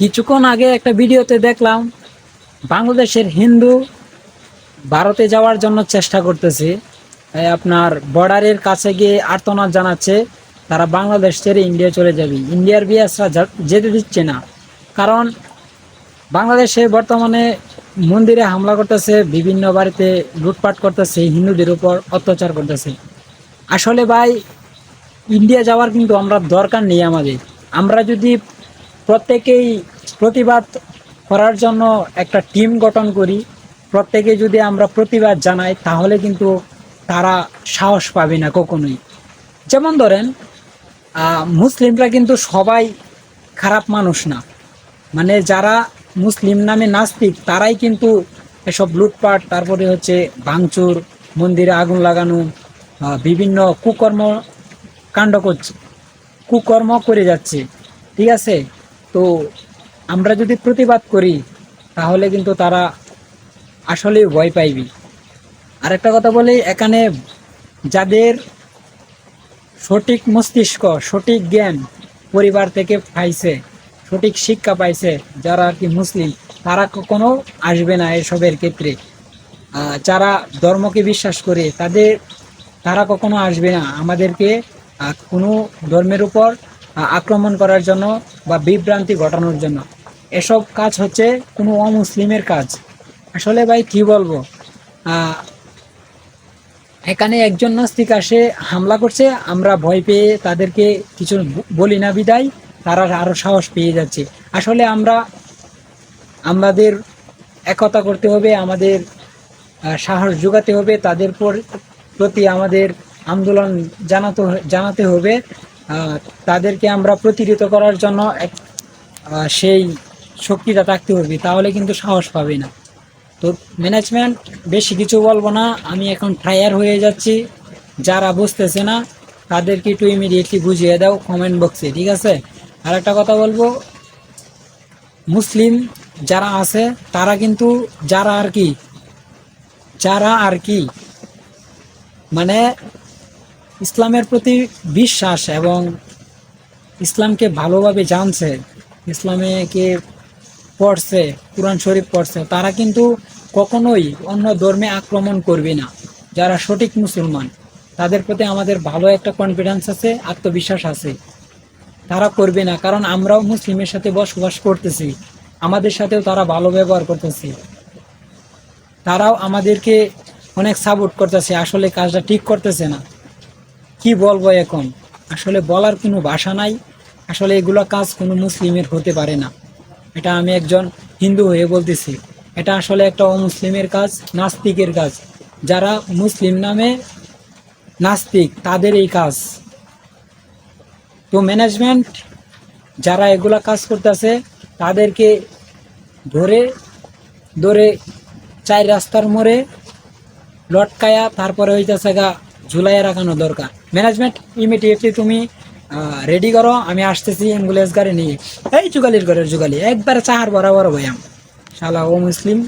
কিছুক্ষণ আগে একটা ভিডিওতে দেখলাম, বাংলাদেশের হিন্দু ভারতে যাওয়ার জন্য চেষ্টা করতেছে। আপনার বর্ডারের কাছে গিয়ে আর্তনাদ জানাচ্ছে, তারা বাংলাদেশ ছেড়ে ইন্ডিয়া চলে যাবে। ইন্ডিয়ার বিএসরা যেতে দিচ্ছে না। কারণ বাংলাদেশে বর্তমানে মন্দিরে হামলা করতেছে, বিভিন্ন বাড়িতে লুটপাট করতেছে, হিন্দুদের উপর অত্যাচার করতেছে। আসলে ভাই, ইন্ডিয়া যাওয়ার কিন্তু আমরা দরকার নেই আমাদের। আমরা যদি প্রত্যেকেই প্রতিবাদ করার জন্য একটা টিম গঠন করি। প্রত্যেকে যদি আমরা প্রতিবাদ জানাই, তাহলে কিন্তু তারা সাহস পাবে না কখনোই। যেমন ধরেন মুসলিমরা কিন্তু সবাই খারাপ মানুষ না। মানে যারা মুসলিম নামে নাস্তিক, তারাই কিন্তু এসব লুটপাট, তারপরে হচ্ছে ভাঙচুর, মন্দিরে আগুন লাগানো বিভিন্ন কুকর্ম কাণ্ড করছে, কুকর্ম করে যাচ্ছে। ঠিক আছে? তো আমরা যদি প্রতিবাদ করি, তাহলে কিন্তু তারা আসলে ভয় পাইবি। আরেকটা কথা বলি, এখানে যাদের সঠিক মস্তিষ্ক, সঠিক জ্ঞান পরিবার থেকে পাইছে, সঠিক শিক্ষা পাইছে, যারা আর কি মুসলিম, তারা কখনো আসবে না এসবের ক্ষেত্রে। যারা ধর্মকে বিশ্বাস করে, তাদের, তারা কখনো আসবে না। আমাদেরকে কোনো ধর্মের উপর আক্রমণ করার জন্য বা বিভ্রান্তি ঘটানোর জন্য। এসব কাজ হচ্ছে কোনো অমুসলিমের কাজ। আসলে ভাই, কি বলব? এখানে একজন নাস্তিক আসে, হামলা করছে, আমরা ভয় পেয়ে তাদেরকে কিছু বলি না বিদায়, তারা আরও সাহস পেয়ে যাচ্ছে। আসলে আমরা, আমাদের একতা করতে হবে, আমাদের সাহস যোগাতে হবে, তাদের পর- প্রতি আমাদের আন্দোলন জানাতে জানাতে হবে। তাদেরকে আমরা প্রতিহত করার জন্য এক সেই শক্তিটা থাকতে হবে, তাহলে কিন্তু সাহস পাবে না। তো ম্যানেজমেন্ট বেশি কিছু বলব না, আমি এখন ট্রায়ার হয়ে যাচ্ছি, যারা বুঝতেছে না, তাদেরকে একটু ইমিডিয়েটলি বুঝিয়ে দাও কমেন্ট বক্সে ঠিক আছে? আর একটা কথা বলব, মুসলিম যারা আছে, তারা কিন্তু যারা আর কি, যারা আর কি মানে ইসলামের প্রতি বিশ্বাস এবং ইসলামকে ভালোভাবে জানছে ইসলামে কে পড়ছে, কোরআন শরীফ পড়ছে, তারা কিন্তু কখনোই অন্য ধর্মে আক্রমণ করবে না। যারা সঠিক মুসলমান, তাদের প্রতি আমাদের ভালো একটা কনফিডেন্স আছে, আত্মবিশ্বাস আছে। তারা করবে না, কারণ আমরাও মুসলিমের সাথে বসবাস করতেছি। আমাদের সাথেও তারা ভালো ব্যবহার করতেছে। তারাও আমাদেরকে অনেক সাপোর্ট করতেছে, আসলে কাজটা ঠিক করতেছে না। কি বলব এখন? আসলে বলার কোনো ভাষা নাই। আসলে এগুলো কাজ কোনো মুসলিমের হতে পারে না। এটা আমি একজন হিন্দু হয়ে বলতেছি। এটা আসলে একটা অমুসলিমের কাজ, নাস্তিকের কাজ। যারা মুসলিম নামে নাস্তিক, তাদের এই কাজ। তো ম্যানেজমেন্ট যারা এগুলা কাজ করতেছে, তাদেরকে ধরে ধরে চার রাস্তার মোড়ে লটকায়া তারপরে হইতেছে গা ঝুলাইয়া রাখানো দরকার। ম্যানেজমেন্ট ইমিডিয়েটলি তুমি রেডি করো, আমি আসতেছি অ্যাম্বুলেন্স গাড়ি নিয়ে। এই যুগালির ঘরের যুগালি, একবারে চাহার বরাবর ভয়াম শালা ও মুসলিম,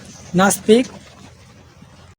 নাস্তিক